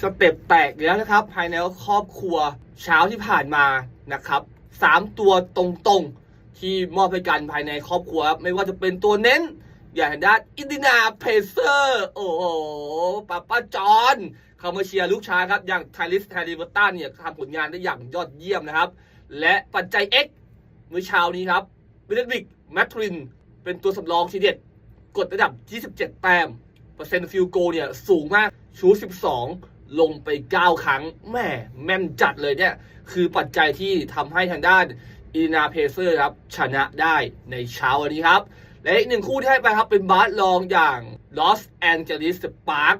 สเต็ปแตกแล้วนะครับ ภายในครอบครัวเช้าที่ผ่านมานะครับสามตัวตรงๆ ที่มอบให้กันภายในครอบครัวครับไม่ว่าจะเป็นตัวเน้น อย่างด้านอินดินาเพเซอร์ โอ้โหป้าป้าจอนเข้ามาเชียร์ลูกชายครับ อย่างไทลิสแฮร์ริเวอร์ตันเนี่ยทำผลงานได้อย่างยอดเยี่ยมนะครับ และปัจจัย X เมื่อเช้านี้ครับเบเดวิกแมทริน เป็นตัวสำรองทีเด็ด กดระดับ 27 แต้ม เปอร์เซ็นต์ฟิลโกเนี่ย สูงมากชู12 ลงไป 9 ครั้งแม่แม่นจัดเลยเนี่ย คือปัจจัยที่ทำให้ทางด้านอินาเพเซอร์ครับ ชนะได้ในเช้าวันนี้ครับ และอีกหนึ่งคู่ที่ให้ไปครับ เป็นบาสลองอย่างลอสแอนเจลิสปาร์ค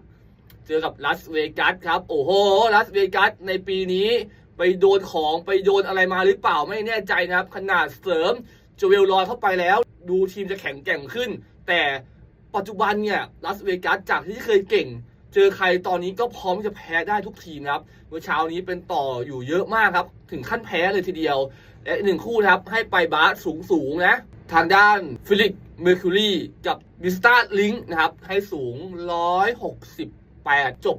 เจอกับลาสเวกัสครับ โอ้โหลาสเวกัสในปีนี้ไปโดนของไปโดนอะไรมาหรือเปล่าไม่แน่ใจนะครับ ขนาดเสริมโจเวลลอยเข้าไปแล้ว ดูทีมจะแข็งแกร่งขึ้น แต่ ปัจจุบันเนี่ยลาสเวกัสจากที่เคยเก่ง เจอใครตอนนี้ก็พร้อมจะแพ้ได้ทุกทีมครับเมื่อเช้านี้เป็นต่ออยู่เยอะมากครับ ถึงขั้นแพ้เลยทีเดียวและหนึ่งคู่นะครับให้ไปบาสสูงสูงๆนะ ทางด้านฟิลิปเมอร์คิวรีกับบิสตาลิงนะครับ ให้สูง 168 จบ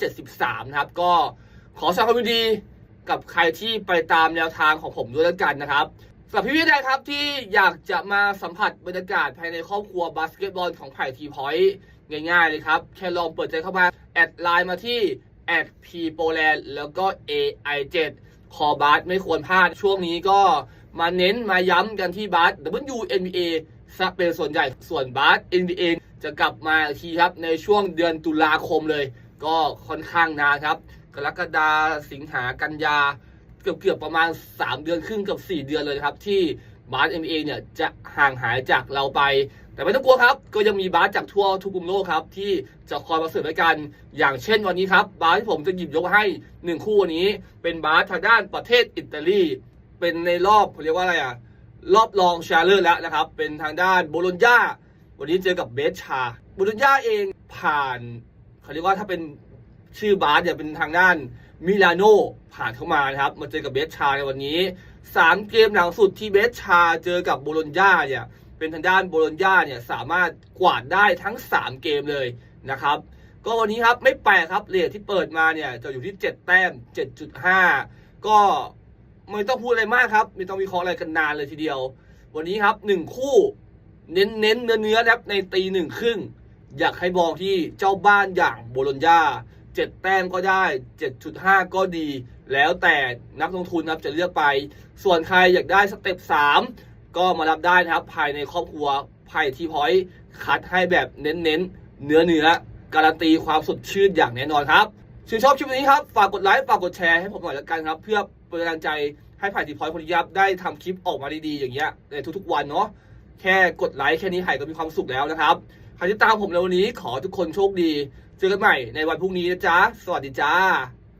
173 นะครับ ก็ขอแสดงความยินดีกับใครที่ไปตามแนวทางของผมด้วยแล้วกันนะครับ สำหรับพี่ๆนะครับที่อยากจะมาสัมผัสบรรยากาศภายในครอบครัวบาสเกตบอลของไผ่ทีพอยต์ง่ายๆเลยครับ แค่ลองเปิดใจเข้ามา แอดไลน์มาที่แอดพีโปแลนด์แล้วก็ AI7 คอบาสไม่ควรพลาดช่วงนี้ก็มาเน้นมาย้ำกันที่บาส WNBA ซะเป็นส่วนใหญ่ส่วนบาส NBA จะกลับมาทีครับในช่วงเดือนตุลาคมเลย ก็ค่อนข้างนานครับ กรกฎาสิงหากันยา กือบเกือบประมาณ 3 เดือนครึ่งกับ 4 เดือนเลยครับ ที่บาส NBA เนี่ยจะห่างหายจากเราไป แต่ไม่ต้องกลัวครับ ก็ยังมีบาสจากทั่วทุกมุมโลกครับ ที่จะคอยมาเสริมให้กัน อย่างเช่นวันนี้ครับ บาสที่ผมจะหยิบยกให้ 1 คู่วันนี้ เป็นบาสทางด้านประเทศอิตาลี เป็นในรอบเขาเรียกว่าอะไรอะรอบรองชาเลอร์แล้วนะครับ เป็นทางด้านโบโลญญาวันนี้เจอกับเบสชาโบโลญญาเองผ่านเขาเรียกว่าถ้าเป็นชื่อบาสเนี่ยเป็นทางด้าน มิลานโนผ่านเข้ามานะครับ มาเจอกับเบสชาในวันนี้สามเกมหลังสุดที่เบสชาเจอกับโบโลญญาเนี่ย เป็นทางด้านโบโลญญาเนี่ยสามารถกวาดได้ทั้ง 3 เกมเลยนะครับ ก็วันนี้ครับไม่แปลกครับเรทที่เปิดมาเนี่ยจะอยู่ที่ 7 แต้ม 7.5 ก็ไม่ต้องพูดอะไรมากครับ ไม่ต้องวิเคราะห์อะไรกันนานเลยทีเดียว วันนี้ครับ 1 คู่ เน้นเน้นเนื้อเนื้อๆครับในตีหนึ่งครึ่งอยากให้บอกที่เจ้าบ้านอย่างโบโลญญา 7 แต้มก็ได้ 7.5 ก็ดี แล้วแต่นักลงทุนนะครับจะเลือกไป ส่วนใครอยากได้สเต็ป3 ก็มารับได้นะครับ ภายในครอบครัวไผ่ทีพอยต์คัดให้แบบเน้นๆเนื้อเนื้อการันตีความสดชื่นอย่างแน่นอนครับชื่นชอบคลิปนี้ครับ ฝากกดไลค์ฝากกดแชร์ให้ผมหน่อยละกันครับ เพื่อเป็นกำลังใจให้ไผ่ทีพอยต์พลยับได้ทำคลิปออกมาดีๆอย่างเงี้ยในทุกๆวันเนาะแค่กดไลค์แค่นี้ไผ่ก็มีความสุขแล้วนะครับใครที่ตามผมในวันนี้ขอทุกคนโชคดี เจอกันใหม่ในวันพรุ่งนี้นะจ๊ะ สวัสดีจ้า